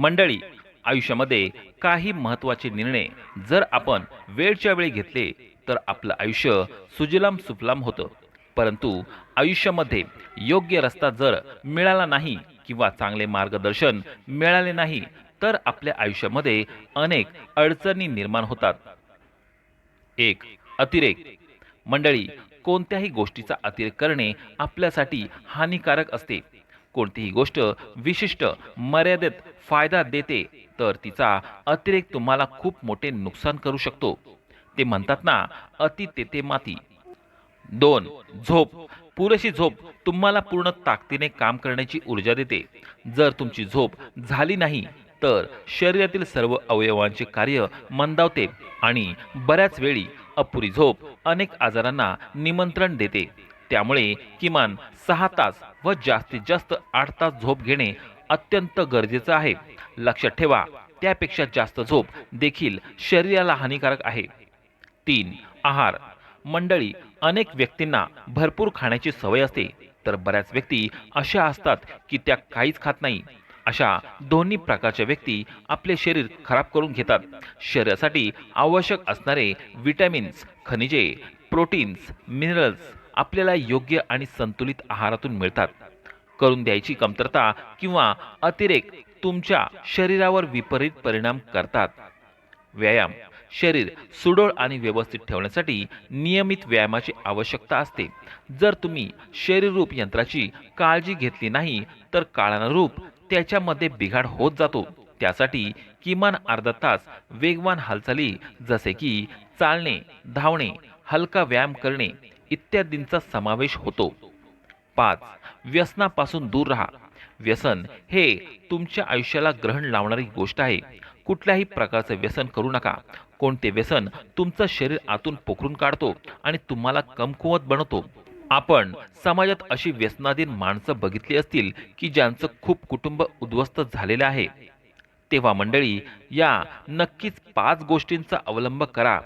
मंडळी आयुष्यामध्ये काही महत्त्वाचे निर्णय जर आपण वेळच्या वेळी घेतले तर आपलं आयुष्य सुजलाम सुफलाम होतं. परंतु आयुष्यामध्ये योग्य रस्ता जर मिळाला नाही किंवा चांगले मार्गदर्शन मिळाले नाही तर आपल्या आयुष्यामध्ये अनेक अडचणी निर्माण होतात. एक अतिरेक. मंडळी कोणत्याही गोष्टीचा अतिरेक करणे आपल्यासाठी हानिकारक असते. कोणतीही गोष्ट विशिष्ट मर्यादेत फायदा देते तर तिचा अतिरेक तुम्हाला खूप मोठे नुकसान करू शकतो. ते म्हणतात ना अति तेथे माती. दोन झोप. पुरेशी झोप तुम्हाला पूर्ण ताकदीने काम करण्याची ऊर्जा देते. जर तुमची झोप झाली नाही तर शरीरातील सर्व अवयवांचे कार्य मंदावते आणि बऱ्याच वेळी अपुरी झोप अनेक आजारांना निमंत्रण देते. त्यामुळे किमान सहा तास व जास्तीत जास्त आठ तास झोप घेणे अत्यंत गरजेचं आहे. लक्षात ठेवा त्यापेक्षा जास्त झोप देखील शरीराला हानिकारक आहे. तीन आहार. मंडळी अनेक व्यक्तींना भरपूर खाण्याची सवय असते तर बऱ्याच व्यक्ती अशा असतात की त्या काहीच खात नाही. अशा दोन्ही प्रकारच्या व्यक्ती आपले शरीर खराब करून घेतात. शरीरासाठी आवश्यक असणारे विटॅमिन्स खनिजे प्रोटीन्स मिनरल्स आपल्याला योग्य आणि संतुलित आहारातून मिळतात. करून द्यायची कमतरता किंवा अतिरेक तुमच्या शरीरावर विपरीत परिणाम करतात. व्यायाम शरीर सुडोळ आणि व्यवस्थित ठेवण्यासाठी नियमित व्यायामाची आवश्यकता असते. जर तुम्ही शरीररूप यंत्राची काळजी घेतली नाही तर काळानुरूप त्याच्यामध्ये बिघाड होत जातो. त्यासाठी किमान अर्धा तास वेगवान हालचाली जसे की चालणे धावणे हलका व्यायाम करणे इत्यादींचा समावेश होतो. पाच व्यसनापासून दूर राहा. व्यसन हे तुमच्या आयुष्याला ग्रहण लावणारी गोष्ट आहे. कुठल्याही प्रकारचं व्यसन करू नका. कोणते व्यसन तुमचं शरीर आतून पोखरून काढतो आणि तुम्हाला कमकुवत बनवतो. आपण समाजात अशी व्यसनाधीन माणसं बघितली असतील की ज्यांचं खूप कुटुंब उद्ध्वस्त झालेलं आहे. तेव्हा मंडळी या नक्कीच पाच गोष्टींचा अवलंब करा.